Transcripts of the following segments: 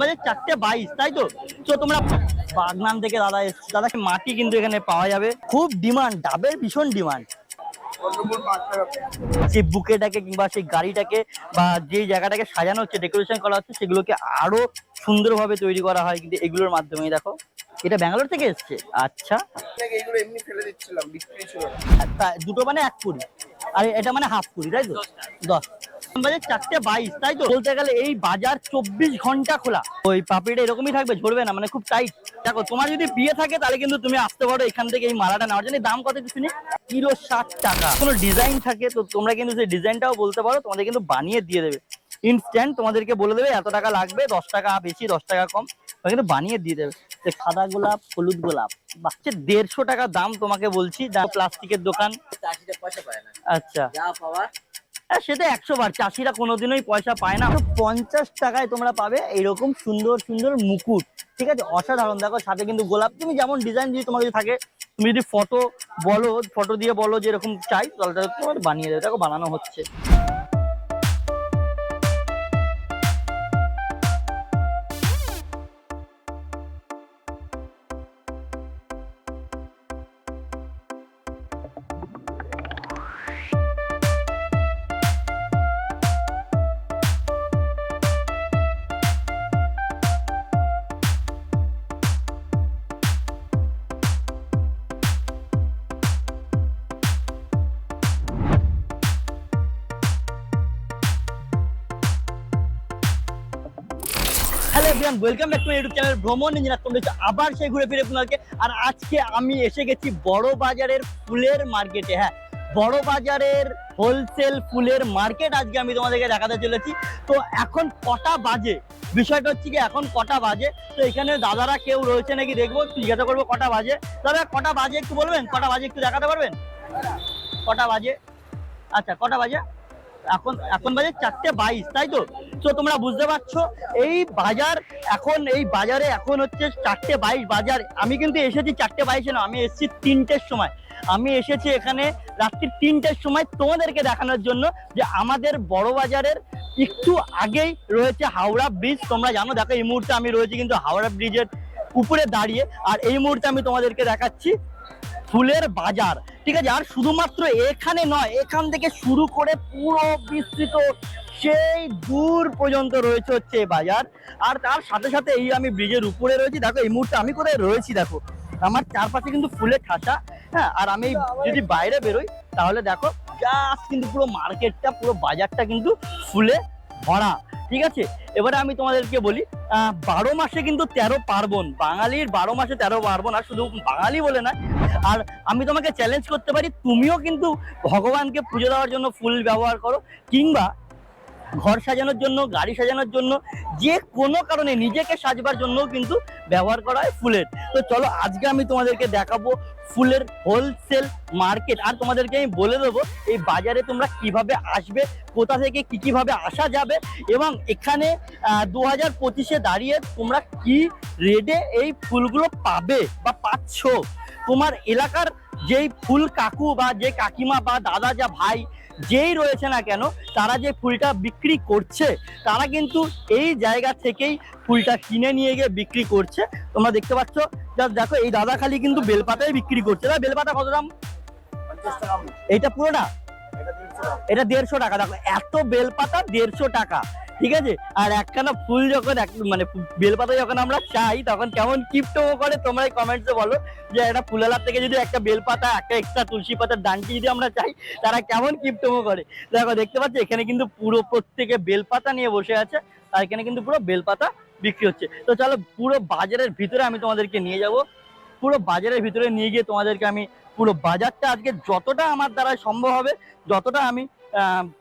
বাজে চারটে বাইশ তাই তো? তো তোমরা বাগনান থেকে দাদা এসছে দাদা মাটি কিন্তু এখানে পাওয়া যাবে। খুব ডিমান্ড ডাবের ভীষণ ডিমান্ড। সেই বুকেটাকে কিংবা সেই গাড়িটাকে বা যেই জায়গাটাকে সাজানো হচ্ছে ডেকোরেশন করা হচ্ছে সেগুলোকে আরও সুন্দরভাবে তৈরি করা হয় কিন্তু এগুলোর মাধ্যমে দেখো। এটা ব্যাঙ্গালোর থেকে এসছে। আচ্ছা। দুটো মানে এক কুড়ি। আর, এটা মানে হাফ কুড়ি, তাই তো? দশ। চারটে বাইশ, তাই তো? বলতে গেলে এই বাজার চব্বিশ ঘণ্টা খোলা। ওই পাপড়িটা এরকমই থাকবে, ঝরবে না মানে খুব টাইট দেখো, তোমার যদি বিয়ে থাকে, তাহলে কিন্তু তুমি আসতে পারো এখান থেকে এই মালাটা নেওয়ার জন্য। দাম কত নেই কিলো ষাট টাকা। কোনো ডিজাইন থাকে, তো তোমরা কিন্তু সেই ডিজাইনটাও বলতে পারো, তোমাদের কিন্তু বানিয়ে দিয়ে দেবে। ইনস্ট্যান্ট তোমাদেরকে বলে দেবে এত টাকা লাগবে দশ টাকা বেশি দশ টাকা কম। কিন্তু বানিয়ে দিয়ে দেবে। যে সাদা গোলাপ হলুদ গোলাপ বাচ্চা দেড়শো টাকা দাম তোমাকে বলছি দাম প্লাস্টিকের দোকান। আচ্ছা। সেটা একশো বার চাষিরা কোনোদিনই পয়সা পায় না। পঞ্চাশ টাকায় তোমরা পাবে এরকম সুন্দর সুন্দর মুকুট ঠিক আছে? অসাধারণ দেখো সাথে কিন্তু গোলাপ। তুমি যেমন ডিজাইন যদি তোমার যদি থাকে তুমি যদি ফটো বলো ফটো দিয়ে বলো যে এরকম চাই তাহলে তাহলে তোমার বানিয়ে দেবে। দেখো বানানো হচ্ছে। Hello welcome back to YouTube channel Bhromon engineer তোমরা আবার সেই ঘুরে ফিরে আপনাদেরকে আর আজকে আমি এসে গেছি বড় বাজারের ফুলের মার্কেটে হ্যাঁ বড় বাজারের হোলসেল ফুলের মার্কেট আজকে আমি তোমাদেরকে দেখাতে চলেছি। তো এখন কটা বাজে? বিষয়টা হচ্ছে কি, এখন কটা বাজে? তো এখানে দাদারা কেউ রয়েছে নাকি দেখব জিজ্ঞাসা করব কটা বাজে? দাদা, কটা বাজে একটু বলবেন? কটা বাজে একটু দেখাতে পারবেন? কটা বাজে? আচ্ছা কটা বাজে? এখন এখন বাজে চারটে বাইশ, তাই তো? তো তোমরা বুঝতে পারছ? এই বাজার এখন, এই বাজারে এখন হচ্ছে চারটে বাইশ বাজার। আমি কিন্তু এসেছি চারটে বাইশে না আমি এসেছি তিনটের সময়। আমি এসেছি এখানে রাত্রির তিনটের সময় তোমাদেরকে দেখানোর জন্য যে আমাদের বড় বাজারের একটু আগেই রয়েছে হাওড়া ব্রিজ। তোমরা জানো, দেখো এই মুহূর্তে আমি রয়েছি কিন্তু হাওড়া ব্রিজের উপরে দাঁড়িয়ে। আর এই মুহূর্তে আমি তোমাদেরকে দেখাচ্ছি ফুলের বাজার। ঠিক আছে, আর শুধুমাত্র এখানে নয়, এখান থেকে শুরু করে পুরো বিস্তৃত সেই দূর পর্যন্ত রয়েছে হচ্ছে এই বাজার। আর তার সাথে সাথে এই আমি ব্রিজের উপরে রয়েছি। দেখো, এই মুহূর্তে আমি কোথায় রয়েছি দেখো। আমার চারপাশে কিন্তু ফুলের ঠাসা হ্যাঁ আর আমি যদি বাইরে বেরোই, তাহলে দেখো জাস্ট কিন্তু পুরো মার্কেটটা পুরো বাজারটা কিন্তু ফুলে ভরা। ঠিক আছে? এবারে আমি তোমাদেরকে বলি বারো মাসে কিন্তু তেরো পার্বণ। বাঙালির বারো মাসে তেরো পার্বণ, আর শুধু বাঙালি বলে না আর আমি তোমাকে চ্যালেঞ্জ করতে পারি, তুমিও কিন্তু ভগবানকে পুজো দেওয়ার জন্য ফুল ব্যবহার করো, কিংবা ঘর সাজানোর জন্য, গাড়ি সাজানোর জন্য, যে কোনো কারণে নিজেকে সাজবার জন্যও কিন্তু ব্যবহার করা হয় ফুলের। তো চলো আজকে আমি তোমাদেরকে দেখাবো ফুলের হোলসেল মার্কেট আর তোমাদেরকে আমি বলে দেবো, এই বাজারে তোমরা কীভাবে আসবে, কোথা থেকে কি কীভাবে আসা যাবে, এবং এখানে দু হাজার পঁচিশে দাঁড়িয়ে তোমরা কি রেডে এই ফুলগুলো পাবে বা পাচ্ছ? তোমার এলাকার যেই ফুল কাকু বা যে কাকিমা বা দাদা যা ভাই যেই রয়েছে না কেন তারা যে ফুলটা বিক্রি করছে তারা কিন্তু এই জায়গা থেকেই ফুলটা কিনে নিয়ে গিয়ে বিক্রি করছে। তোমরা দেখতে পাচ্ছ জাস্ট দেখো এই দাদা খালি কিন্তু বেলপাতাই বিক্রি করছে। না বেলপাতা কত দাম? এইটা পুরোটা? এটা দেড়শো টাকা। দেখো এত বেলপাতা দেড়শো টাকা। ঠিক আছে? আর একখানা ফুল যখন এক মানে বেলপাতা যখন আমরা চাই, তখন কেমন কিপ্টো করে তোমরা কমেন্টসে বলো যে একটা ফুলালার থেকে যদি একটা বেলপাতা, একটা এক্সট্রা তুলসী পাতার ডানটি যদি আমরা চাই, তারা কেমন কিপ্টোমো করে? দেখো, দেখতে পাচ্ছি, এখানে কিন্তু পুরো প্রত্যেকে বেলপাতা নিয়ে বসে আছে, আর এখানে কিন্তু পুরো বেলপাতা বিক্রি হচ্ছে। তো চলো, পুরো বাজারের ভিতরে আমি তোমাদেরকে নিয়ে যাব। পুরো বাজারের ভিতরে নিয়ে গিয়ে তোমাদেরকে আমি পুরো বাজারটা আজকে যতটা আমার দ্বারা সম্ভব হবে, যতটা আমি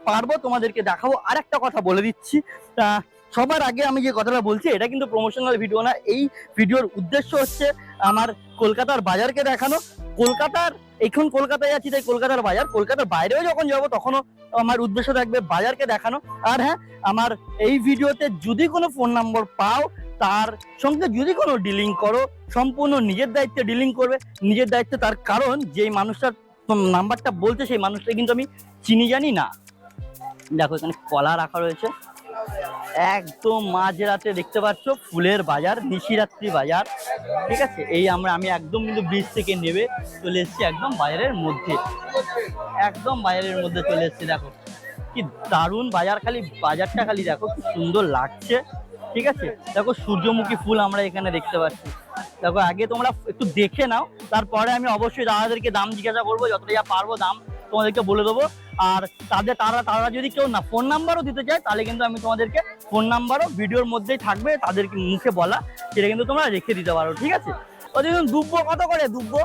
পারব, তোমাদেরকে দেখাবো। আর একটা কথা বলে দিচ্ছি। সবার আগে আমি যে কথাটা বলছি, এটা কিন্তু প্রমোশনাল ভিডিও না। এই ভিডিওর উদ্দেশ্য হচ্ছে আমার কলকাতার বাজারকে দেখানো। কলকাতার, এখন কলকাতায় আছি, তাই কলকাতার বাজার। কলকাতার বাইরেও যখন যাব, তখনও আমার উদ্দেশ্য থাকবে বাজারকে দেখানো। আর হ্যাঁ আমার এই ভিডিওতে যদি কোনো ফোন নম্বর পাও, তার সঙ্গে যদি কোনো ডিলিং করো, সম্পূর্ণ নিজের দায়িত্বে ডিলিং করবে। নিজের দায়িত্বে তার কারণ, যেই মানুষটার নাম্বারটা বলছে সেই মানুষটা কিন্তু আমি চিনি জানি না। দেখো এখানে কলা রাখা রয়েছে। একদম মাঝরাতে দেখতে পাচ্ছ, ফুলের বাজার, নিশিরাত্রি বাজার। ঠিক আছে? এই আমরা, আমি একদম কিন্তু ব্রিজ থেকে নেবে চলে এসেছি একদম বাজারের মধ্যে। একদম বাজারের মধ্যে চলে এসেছি, দেখো। কি দারুণ বাজার খালি, বাজারটা খালি দেখো, কি সুন্দর লাগছে। ঠিক আছে? দেখো সূর্যমুখী ফুল আমরা এখানে দেখতে পাচ্ছি। দেখো, আগে তোমরা একটু দেখে নাও, তারপরে আমি অবশ্যই দাদাদেরকে দাম জিজ্ঞাসা করব, যতটা যা পারব দাম তোমাদেরকে বলে দেবো। আর তাদের তারা তারা যদি কেউ না ফোন নাম্বারও দিতে চায়, তাহলে কিন্তু আমি তোমাদেরকে ফোন নাম্বারও ভিডিওর মধ্যেই থাকবে, তাদেরকে মুখে বলা, সেটা কিন্তু তোমরা রেখে দিতে পারো, ঠিক আছে? ও দেখুন, দুব্বো কত করে, দুব্বো?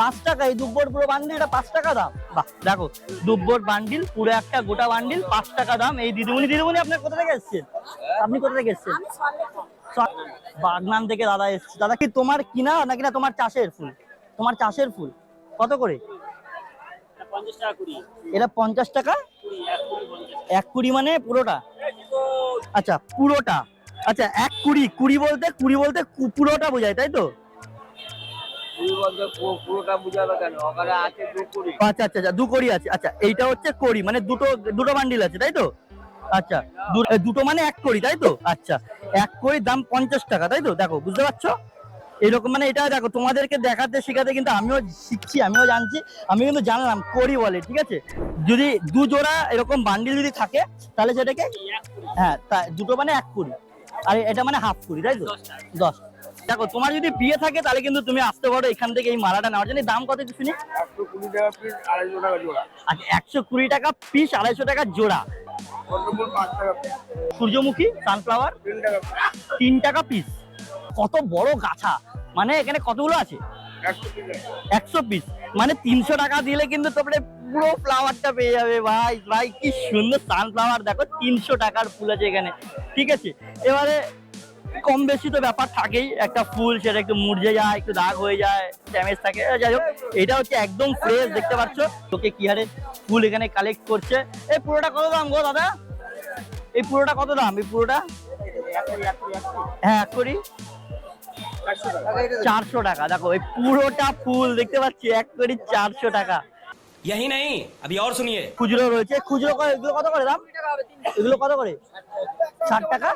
পাঁচ টাকা, এই দুব্বোর পুরো বান্ডিলটা পাঁচ টাকা দাম। বাহ, দেখো, দুব্বোর বান্ডিল পুরো একটা গোটা বান্ডিল পাঁচ টাকা দাম। এই দিদিমণি দিদিমণি আপনার কোথা থেকে এসছেন? আপনি কোথা থেকে এসছেন? বাগনান থেকে দাদা এসছে। দাদা, কি তোমার কিনা নাকি না তোমার চাষের ফুল? তোমার চাষের ফুল? কত করে? এটা পঞ্চাশ টাকা? এক কুড়ি মানে পুরোটা? আচ্ছা পুরোটা। আচ্ছা এক কুড়ি। কুড়ি বলতে কুড়ি বলতে পুরোটা বোঝায়, তাই তো? আচ্ছা আচ্ছা আচ্ছা দু কড়ি আছে। আচ্ছা এইটা হচ্ছে কড়ি মানে দুটো দুটো বান্ডিল আছে, তাই তো? আচ্ছা দুটো মানে এক কড়ি, তাই তো? আচ্ছা এক কড়ির দাম পঞ্চাশ টাকা তাই তো? দেখো বুঝতে পারছ? এরকম মানে এটা দেখো তোমাদেরকে দেখাতে শেখাতে কিন্তু আমিও শিখছি আমিও জানছি আমি কিন্তু জানলাম করি বলে ঠিক আছে? যদি দু জোড়া এরকম বান্ডিল যদি থাকে তাহলে সেটাকে হ্যাঁ তা দুটো মানে এক কুড়ি আর এটা মানে হাফ কুড়ি তাই তো? দশ দেখো তোমার যদি বিয়ে থাকে তাহলে কিন্তু তুমি আসতে পারো এখান থেকে এই মালাটা নেওয়ার জন্য দাম কত একটু শুনি একশো কুড়ি টাকা পিস আড়াইশো টাকা জোড়া। সূর্যমুখী সানফ্লাওয়ার তিন টাকা পিস কত বড় গাছা। মানে এখানে কতগুলো আছে? একশো পিস আছে। একশো পিস মানে তিনশো টাকা দিলে কিন্তু তোমরা পুরো ফ্লাওয়ারটা পেয়ে যাবে। ভাই ভাই কি সুন্দর সানফ্লাওয়ার দেখো তিনশো টাকার ফুল আছে এখানে। ঠিক আছে? এবারে কম বেশি তো ব্যাপার থাকেই। একটা ফুল, সেটা একটু মুরঝে যায়, একটু দাগ হয়ে যায় ড্যামেজ থাকে। যাই হোক, এটা হচ্ছে একদম ফ্রেশ দেখতে পাচ্ছ? তোকে কি হারে ফুল এখানে কালেক্ট করছে। এই পুরোটা কত দাম গো দাদা? এই পুরোটা কত দাম? এই পুরোটা? হ্যাঁ এক করি। চারশো টাকা। দেখো, এই পুরোটা ফুল, দেখতে পাচ্ছি, এক করি চারশো টাকা। यही नहीं अभी और सुनिए খুচরো রয়েছে খুচরো করে এগুলো কত করে দাম এগুলো কত করে ষাট টাকা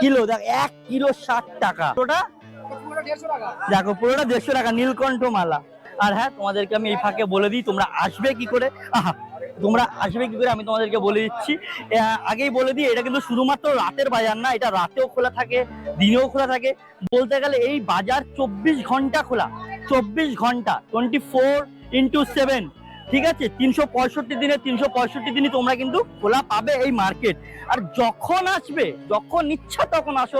কিলো দেখ এক কিলো ষাট টাকা ওটা দেখো পুরোটা দেড়শো টাকা নীলকণ্ঠ মালা আর হ্যাঁ তোমাদেরকে আমি এই ফাঁকে বলে দিই তোমরা আসবে কি করে আহা তোমরা আসবে কি করে আমি তোমাদেরকে বলে দিচ্ছি আহ, আগেই বলে দিই এটা কিন্তু শুধুমাত্র রাতের বাজার না এটা রাতেও খোলা থাকে দিনেও খোলা থাকে বলতে গেলে এই বাজার চব্বিশ ঘন্টা খোলা চব্বিশ ঘন্টা টোয়েন্টি ফোর ইন্টু সেভেন ঠিক আছে তিনশো পঁয়ষট্টি দিনে তিনশো পঁয়ষট্টি দিনই তোমরা কিন্তু খোলা পাবে এই মার্কেট। আর যখন আসবে যখন ইচ্ছা তখন আসো।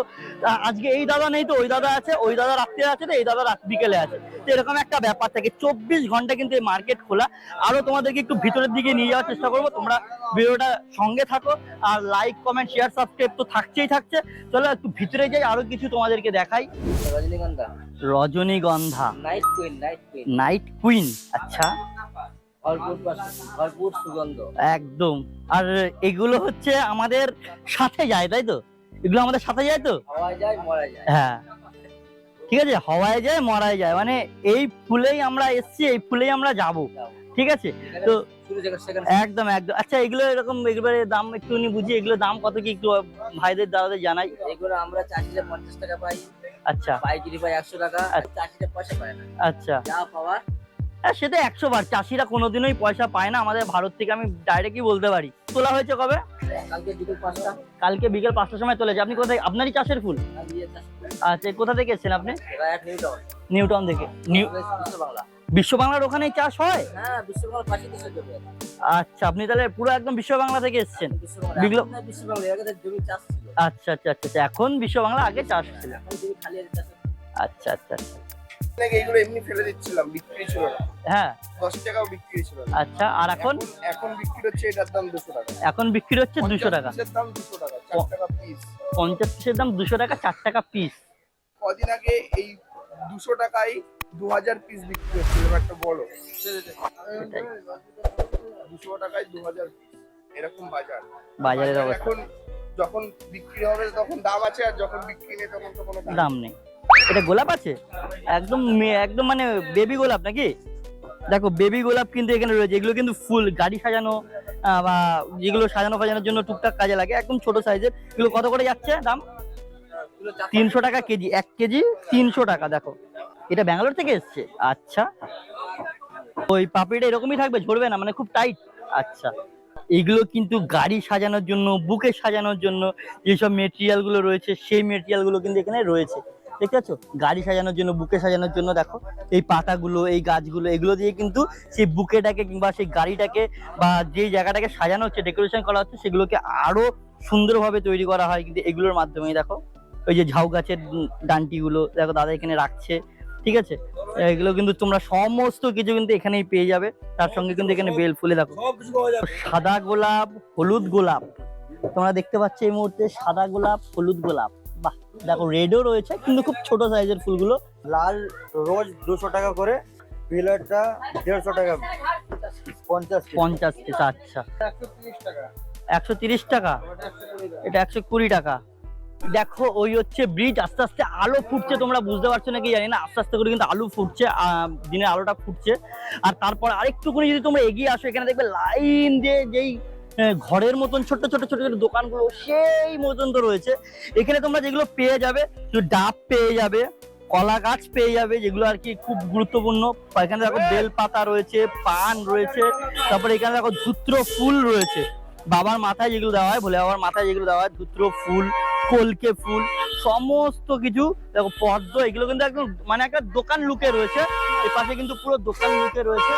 আজকে এই দাদা নেই তো ওই দাদা আছে ওই দাদা রাত্রে আছে তো এই দাদা রাত বিকেলে আছে। তো এরকম একটা ব্যাপার থাকে চব্বিশ ঘণ্টা কিন্তু এই মার্কেট খোলা। আরও তোমাদেরকে একটু ভিতরের দিকে নিয়ে যাওয়ার চেষ্টা করব তোমরা ভিডিওটা সঙ্গে থাকো। আর লাইক কমেন্ট শেয়ার সাবস্ক্রাইব তো থাকছেই থাকছে। চলো একটু ভিতরে যাই আরও কিছু তোমাদেরকে দেখাই। রজনীগন্ধা। রজনীগন্ধা। Night queen night queen night queen আচ্ছা। ভরপুর সুগন্ধ। একদম। আর এগুলো হচ্ছে আমাদের সাথে যায় তাই তো? এগুলো আমাদের সাথে যায় তো? হাওয়ায় যায় মরা যায়। হ্যাঁ। ঠিক আছে হওয়ায় যায় মরায় যায়। মানে এই ফুলেই আমরা এসছি এই ফুলেই আমরা যাব। ঠিক আছে? তো একদম একদম। আচ্ছা এগুলো এরকম এগুলোর দাম একটু উনি বুঝি এগুলো দাম কত কি একটু ভাইদের দাদাদের জানাই? এগুলো আমরা চাষিরা পঞ্চাশ টাকা পাই। আচ্ছা। পাইকারি পাই একশো টাকা আর চাষিরা পয়সা পায় না। আচ্ছা। যা পাওয়ার হ্যাঁ সেটা একশো বার চাষিরা কোনোদিনই পয়সা পায় না। আমাদের ভারত থেকে আমি ডাইরেক্টই বলতে পারি। তোলা হয়েছে কবে? কালকে বিকেল পাঁচটা। পাঁচটার সময় যায় আপনি কোথায় আপনারই চাষের ফুল। আচ্ছা কোথা থেকে এসেছেন আপনি? রায়াট নিউ টাউন নিউটাউন থেকে। নিউ বিশ্ব বাংলার ওখানেই চাষ হয়? হ্যাঁ। আচ্ছা আপনি তাহলে পুরো একদম বিশ্ব বাংলা থেকে এসেছেন। তো আচ্ছা আচ্ছা আচ্ছা আচ্ছা, এখন বিশ্ব বাংলা আগে চাষ ছিল। চাষ আচ্ছা আচ্ছা আচ্ছা। এইগুলো এমনি ফেলে দিচ্ছিলাম বিক্রি ছিল না। হ্যাঁ। দশ টাকাও বিক্রি ছিল না। আচ্ছা আর এখন? এখন বিক্রি হচ্ছে এটার দাম দুশো টাকা। এখন বিক্রি হচ্ছে দুশো টাকা। পিসের দাম দুশো টাকা চার টাকা পিস পঞ্চাশ পিসের দাম দুশো টাকা চার টাকা পিস কদিন আগে এই দুশো টাকায় দু হাজার পিস বিক্রি হচ্ছিল একটা বড় দুশো টাকায় দু হাজার পিস এরকম বাজার। বাজারের অবস্থা। এখন যখন বিক্রি হবে তখন দাম আছে আর যখন বিক্রি নেই তখন তো কোনো দাম নেই। এটা গোলাপ আছে? একদম একদম মানে বেবি গোলাপ নাকি? দেখো বেবি গোলাপ কিন্তু এখানে রয়েছে। এগুলো কিন্তু ফুল, গাড়ি সাজানো বা যেগুলো সাজানো ফাজানোর জন্য টুকটাক কাজে লাগে। একদম ছোট সাইজের এগুলো কত করে যাচ্ছে দাম? তিনশো টাকা কেজি, এক কেজি তিনশো টাকা, দেখো। এটা ব্যাঙ্গালোর থেকে এসছে? আচ্ছা। ওই পাপড়িটা এরকমই থাকবে? ঝরবে না? মানে খুব টাইট আচ্ছা। এগুলো কিন্তু গাড়ি সাজানোর জন্য, বুকে সাজানোর জন্য যেসব মেটেরিয়ালগুলো রয়েছে, সেই মেটেরিয়ালগুলো কিন্তু এখানে রয়েছে। দেখতে পাচ্ছ গাড়ি সাজানোর জন্য বুকে সাজানোর জন্য দেখো। এই পাতাগুলো এই গাছগুলো এগুলো দিয়ে কিন্তু সেই বুকেটাকে কিংবা সেই গাড়িটাকে বা যে জায়গাটাকে সাজানো হচ্ছে ডেকোরেশন করা হচ্ছে সেগুলোকে আরও সুন্দরভাবে তৈরি করা হয় কিন্তু এগুলোর মাধ্যমেই দেখো। ওই যে ঝাউ গাছের ডান্টিগুলো দেখো দাদা এখানে রাখছে ঠিক আছে? এগুলো কিন্তু তোমরা সমস্ত কিছু কিন্তু এখানেই পেয়ে যাবে। তার সঙ্গে কিন্তু এখানে বেল ফুলে দেখো। সাদা গোলাপ হলুদ গোলাপ। তোমরা দেখতে পাচ্ছ এই মুহূর্তে সাদা গোলাপ হলুদ গোলাপ। বাহ দেখো রেডও রয়েছে কিন্তু খুব ছোট সাইজের ফুলগুলো। লাল রোজ দুশো টাকা করে পিলারটা দেড়শো টাকা পঞ্চাশ পঞ্চাশ পিস আচ্ছা। একশো তিরিশ টাকা? এটা একশো কুড়ি টাকা। দেখো ওই হচ্ছে ব্রিজ আস্তে আস্তে আলো ফুটছে তোমরা বুঝতে পারছ নাকি জানি না আস্তে আস্তে করে কিন্তু আলু ফুটছে দিনের আলোটা ফুটছে। আর তারপর আরেকটুকুনি যদি তোমরা এগিয়ে আসো এখানে দেখবে লাইন দিয়ে যেই ঘরের মতন ছোট ছোট ছোট ছোট দোকানগুলো সেই মতন তো রয়েছে। এখানে তোমরা যেগুলো পেয়ে যাবে ডাব পেয়ে যাবে কলা গাছ পেয়ে যাবে যেগুলো আর কি খুব গুরুত্বপূর্ণ। এখানে দেখো বেল পাতা রয়েছে পান রয়েছে তারপরে এখানে দেখো ধুত্র ফুল রয়েছে। বাবার মাথায় যেগুলো দেওয়া হয় ভোলে বাবার মাথায় যেগুলো দেওয়া হয় ধুত্র ফুল কলকে ফুল সমস্ত কিছু দেখো পদ্ম এগুলো কিন্তু একদম মানে একটা দোকান লুকে রয়েছে। এর পাশে কিন্তু পুরো দোকান লুকে রয়েছে।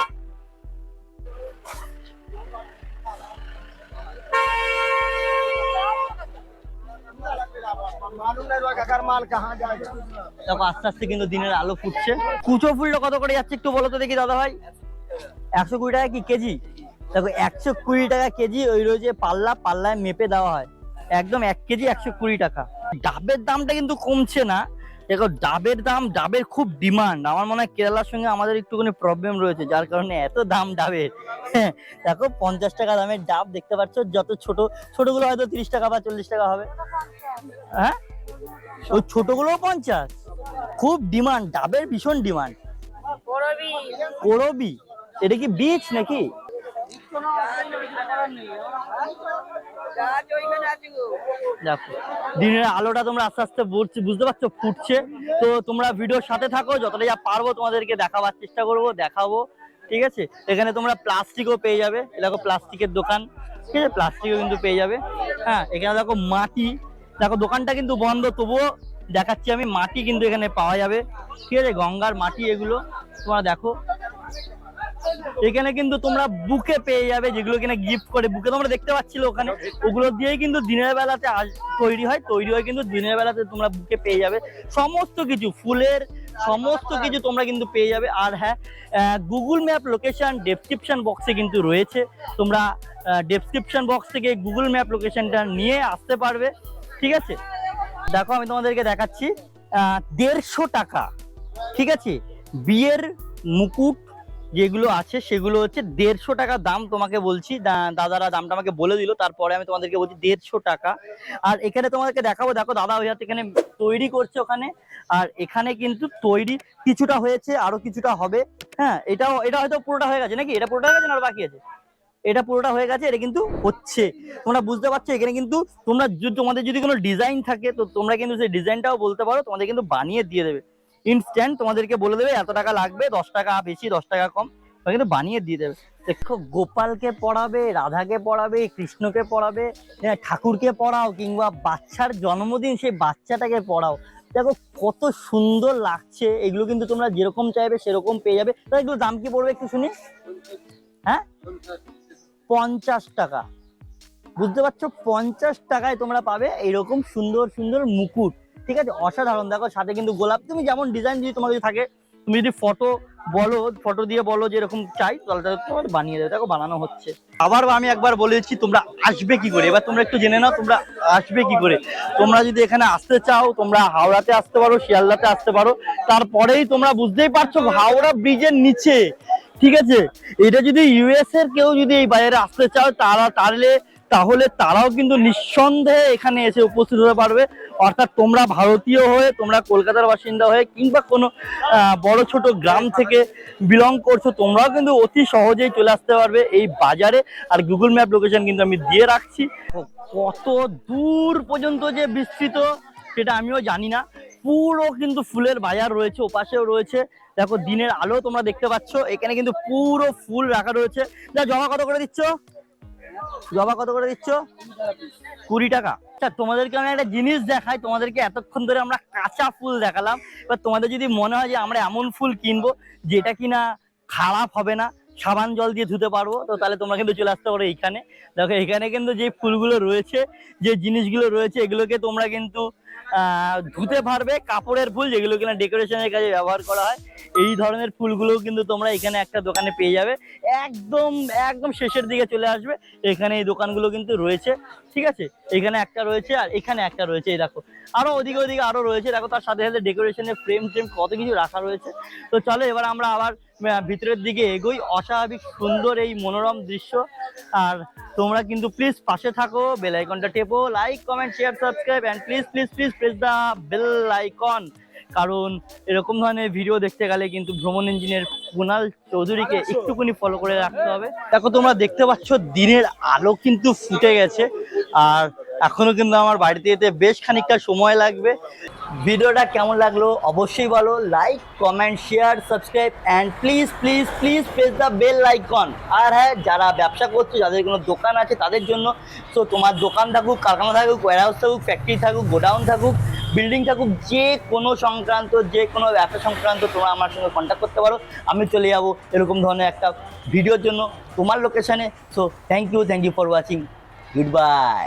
দেখো আস্তে আস্তে কিন্তু দিনের আলো ফুটছে। কুচো ফুলটা কত করে যাচ্ছে একটু বলো তো দেখি দাদা ভাই। একশো কুড়ি টাকা কি কেজি? দেখো একশো কুড়ি টাকা কেজি ওই রয়েছে পাল্লা পাল্লায় মেপে দেওয়া হয়। একদম এক কেজি একশো কুড়ি টাকা। ডাবের দামটা কিন্তু কমছে না। দেখো ডাবের দাম ডাবের খুব ডিমান্ড। আমার মনে হয় কেরালার সঙ্গে আমাদের একটুখানি প্রবলেম রয়েছে যার কারণে এত দাম ডাবের। হ্যাঁ, দেখো পঞ্চাশ টাকা দামের ডাব দেখতে পাচ্ছ যত ছোট ছোটগুলো হয়তো তিরিশ টাকা বা চল্লিশ টাকা হবে। হ্যাঁ? ওই ছোটগুলো পঞ্চাশ। খুব ডিমান্ড ডাবের ভীষণ ডিমান্ড করবি। এটা কি বীজ নাকি? দেখো দিনের আলোটা তোমরা আস্তে আস্তে বুঝ- বুঝতে পারছ ফুটছে। তো তোমরা ভিডিওর সাথে থাকো যতটা যা পারব তোমাদেরকে দেখাবার চেষ্টা করব দেখাবো ঠিক আছে? এখানে তোমরা প্লাস্টিকও পেয়ে যাবে। এ দেখো প্লাস্টিকের দোকান ঠিক আছে? প্লাস্টিকও কিন্তু পেয়ে যাবে। হ্যাঁ এখানে দেখো মাটি দেখো, দোকানটা কিন্তু বন্ধ, তবুও দেখাচ্ছি আমি, মাটি কিন্তু এখানে পাওয়া যাবে। ঠিক আছে, গঙ্গার মাটি এগুলো, তোমরা দেখো। এখানে কিন্তু তোমরা বুকে পেয়ে যাবে যেগুলো কিনা গিফট করে। বুকে তোমরা দেখতে পাচ্ছিল ওখানে, ওগুলো দিয়েই কিন্তু দিনের বেলাতে তৈরি হয় তৈরি হয় কিন্তু দিনের বেলাতে তোমরা বুকে পেয়ে যাবে। সমস্ত কিছু, ফুলের সমস্ত কিছু তোমরা কিন্তু পেয়ে যাবে। আর হ্যাঁ গুগল ম্যাপ লোকেশন ডেসক্রিপশন বক্সে কিন্তু রয়েছে। তোমরা ডেসক্রিপশন বক্স থেকে গুগল ম্যাপ লোকেশনটা নিয়ে আসতে পারবে। ঠিক আছে? দেখো, আমি তোমাদেরকে দেখাচ্ছি দেড়শো টাকা। ঠিক আছে? বিয়ের মুকুট যেগুলো আছে, সেগুলো হচ্ছে দেড়শো টাকা দাম তোমাকে বলছি। দাদারা দামটা আমাকে বলে দিল, তারপরে আমি তোমাদেরকে বলছি দেড়শো টাকা। আর এখানে তোমাদেরকে দেখাবো, দেখো, দাদা ওই হাতে এখানে তৈরি করছে ওখানে। আর এখানে কিন্তু তৈরি কিছুটা হয়েছে, আরও কিছুটা হবে। হ্যাঁ এটাও, এটা হয়তো পুরোটা হয়ে গেছে নাকি? এটা পুরোটা হয়ে গেছে না বাকি আছে? এটা পুরোটা হয়ে গেছে এটা কিন্তু হচ্ছে। তোমরা বুঝতে পারছ এখানে কিন্তু তোমরা তোমাদের যদি কোনো ডিজাইন থাকে তো তোমরা কিন্তু সেই ডিজাইনটাও বলতে পারো তোমাদের কিন্তু বানিয়ে দিয়ে দেবে। ইনস্ট্যান্ট তোমাদেরকে বলে দেবে এত টাকা লাগবে দশ টাকা বেশি দশ টাকা কম কিন্তু বানিয়ে দিয়ে দেবে। দেখো গোপালকে পড়াবে রাধাকে পড়াবে কৃষ্ণকে পড়াবে হ্যাঁ, ঠাকুরকে পড়াও কিংবা বাচ্চার জন্মদিন সেই বাচ্চাটাকে পড়াও। দেখো কত সুন্দর লাগছে এগুলো কিন্তু তোমরা যেরকম চাইবে সেরকম পেয়ে যাবে। এগুলো দাম কি পড়বে একটু শুনি? হ্যাঁ? পঞ্চাশ টাকা। বুঝতে পারছ? পঞ্চাশ টাকায় তোমরা পাবে এরকম সুন্দর সুন্দর মুকুট। ঠিক আছে? অসাধারণ। দেখো, সাথে কিন্তু গোলাপ। তুমি যেমন ডিজাইন যদি তোমার থাকে, তুমি যদি ফটো বলো ফটো দিয়ে বলো যে এরকম চাই, তাহলে তোমার বানিয়ে দেবে। দেখো, বানানো হচ্ছে। আবার আমি একবার বলেছি, তোমরা আসবে কি করে? এবার তোমরা একটু জেনে নাও, তোমরা আসবে কি করে? তোমরা যদি এখানে আসতে চাও, তোমরা হাওড়াতে আসতে পারো, শিয়ালদাতে আসতে পারো। তারপরেই তোমরা বুঝতেই পারছ হাওড়া ব্রিজের নিচে। ঠিক আছে? এটা যদি ইউএস এর কেউ যদি এই বাজারে আসতে চাও তারা তাহলে তাহলে তারাও কিন্তু নিঃসন্দেহে এখানে এসে উপস্থিত হতে পারবে। অর্থাৎ তোমরা ভারতীয় হয়ে, তোমরা কলকাতার বাসিন্দা হয়ে, কিংবা কোনো বড় ছোট গ্রাম থেকে বিলং করছ, তোমরাও কিন্তু অতি সহজেই চলে আসতে পারবে এই বাজারে। আর গুগল ম্যাপ লোকেশন কিন্তু আমি দিয়ে রাখছি। কত দূর পর্যন্ত যে বিস্তৃত, সেটা আমিও জানি না। পুরো কিন্তু ফুলের বাজার রয়েছে, ওপাশেও রয়েছে। দেখো, দিনের আলো তোমরা দেখতে পাচ্ছ। এখানে কিন্তু পুরো ফুল রাখা রয়েছে। যা জমা কত করে দিচ্ছ? জবা কত করে দিচ্ছ? কুড়ি টাকা। তোমাদেরকে আমি একটা জিনিস দেখাই, তোমাদেরকে এতক্ষণ ধরে আমরা কাঁচা ফুল দেখালাম। এবার তোমাদের যদি মনে হয় যে আমরা এমন ফুল কিনবো যেটা কিনা খারাপ হবে না, সাবান জল দিয়ে ধুতে পারব, তো তাহলে তোমরা কিন্তু চলে আসতে পারো এইখানে। দেখো, এখানে কিন্তু যে ফুলগুলো রয়েছে, যে জিনিসগুলো রয়েছে, এগুলোকে তোমরা কিন্তু ধুতে পারবে, কাপড়ের ফুল যেগুলো কিনা ডেকোরেশনের কাজে ব্যবহার করা হয়, এই ধরনের ফুলগুলোও কিন্তু তোমরা এখানে একটা দোকানে পেয়ে যাবে। একদম একদম শেষের দিকে চলে আসবে, এখানে এই দোকানগুলো কিন্তু রয়েছে, ঠিক আছে? এখানে একটা রয়েছে আর এখানে একটা রয়েছে, এই দেখো। আরও ওদিকে ওদিকে আরও রয়েছে, দেখো তার সাথে সাথে ডেকোরেশনের ফ্রেম ফ্রেম কত কিছু রাখা রয়েছে। তো চলো এবার আমরা আবার ভিতরের দিকে এগোই, অস্বাভাবিক সুন্দর এই মনোরম দৃশ্য, আর তোমরা কিন্তু প্লিজ পাশে থাকো বেল আইকনটা টেপো like comment share subscribe and please please please press the bell icon কারণ এরকম ধরনের ভিডিও দেখতে গেলে কিন্তু ভ্রমণ ইঞ্জিনিয়ার কুনাল চৌধুরীকে একটুখানি ফলো করে রাখতে হবে। দেখো তোমরা দেখতে পাচ্ছ দিনের আলো কিন্তু ফুটে গেছে। আর এখনও কিন্তু আমার বাড়িতে যেতে বেশ খানিকটা সময় লাগবে। ভিডিওটা কেমন লাগল অবশ্যই বলো like comment share subscribe and please please please press the bell icon আর হ্যাঁ যারা ব্যবসা করছে, যাদের কোনো দোকান আছে, তাদের জন্য তো তোমার দোকান থাকুক, কারখানা থাকুক ওয়ারহাউস থাকুক ফ্যাক্টরি থাকুক গোডাউন থাকুক বিল্ডিং থাকুক, যে কোনো সংক্রান্ত, যে কোনো ব্যবসা সংক্রান্ত তোমরা আমার সঙ্গে কন্ট্যাক্ট করতে পারো। আমি চলে যাব এরকম ধরনের একটা ভিডিওর জন্য তোমার লোকেশানে so thank you thank you for watching good bye